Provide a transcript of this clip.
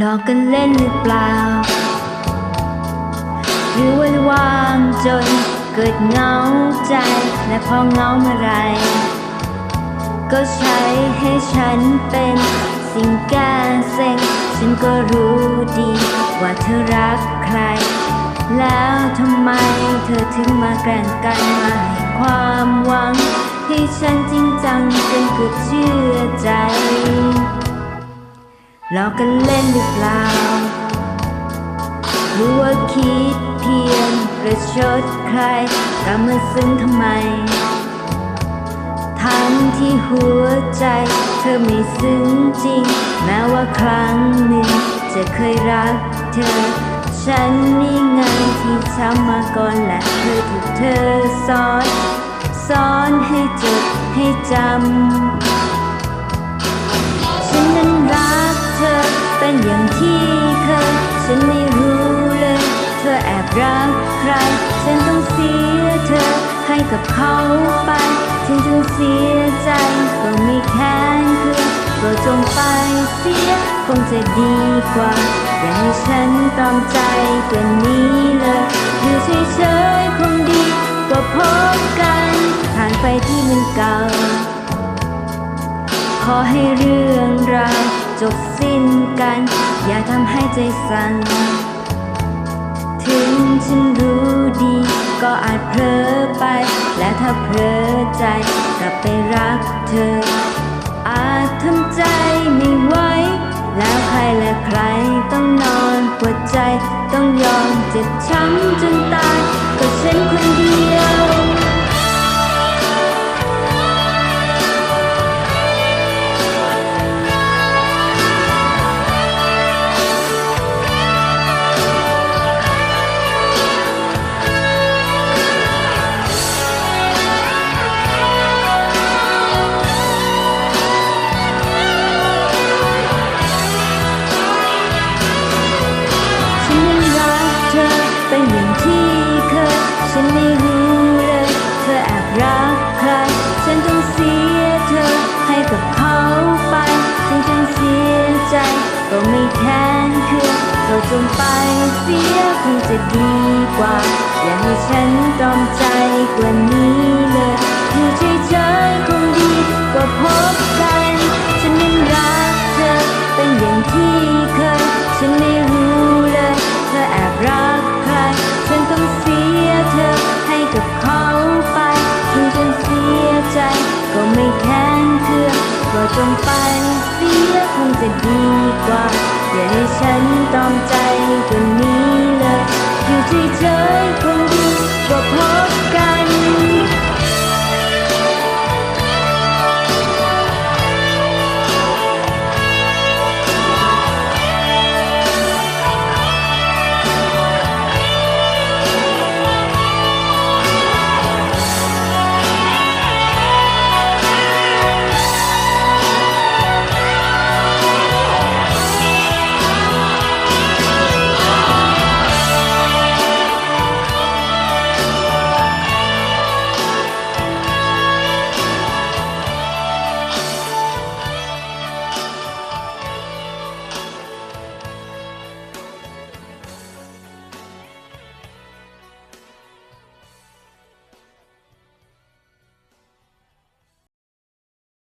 หลอกกันเล่นหรือเปล่า หรือว่าว่างจนเกิดเงาใจ และพอเงาเมื่อไร ก็ใช้ให้ฉันเป็นสิ่งแก้เซ็งฉันก็รู้ดีว่าเธอรักใคร แล้วทำไมเธอถึงมาแกล้งกันมาให้ความหวัง ให้ฉันจริงจังจนเกือบเชื่อใจ หลอกกันเล่นหรือเปล่าหรือว่าคิดเพียงประชดใครกำมาซึ้งทำไม ทั้งที่หัวใจเธอไม่ซึ้งจริง แม้ว่าครั้งหนึ่งจะเคยรักเธอ ฉันนี่ไงที่ช้ำมาก่อนและเธอถูกเธอสอนสอนให้จดให้จำ ที่เคยฉันไม่รู้เลย เธอแอบรักใคร ฉันต้องเสียเธอให้กับเขาไปฉันจึงเสียใจก็ไม่แค้นคือก็จงไปเสียคงจะดีกว่า อย่าให้ฉันตอมใจกว่านี้เลยอยู่เฉยๆคงดีกว่าพบกันผ่านไปที่มันเก่า ขอให้เรื่องราวจบสิ้น อย่าทำให้ใจสั่น ถึงฉันรู้ดี ก็อาจเผลอไป และถ้าเผลอใจกลับไปรักเธอ อาจทำใจไม่ไหว แล้วใครและใครต้องนอนปวดใจ ต้องยอมเจ็บช้ำจน ก็ไม่แค้นคืองก็จงไปเสียคงจะดีกว่า อย่าให้ฉันตรอมใจกว่านี้ ก็จงไปเสียคงจะดีกว่า อย่าให้ฉันตอมใจกว่านี้เลย อยู่เฉยๆคง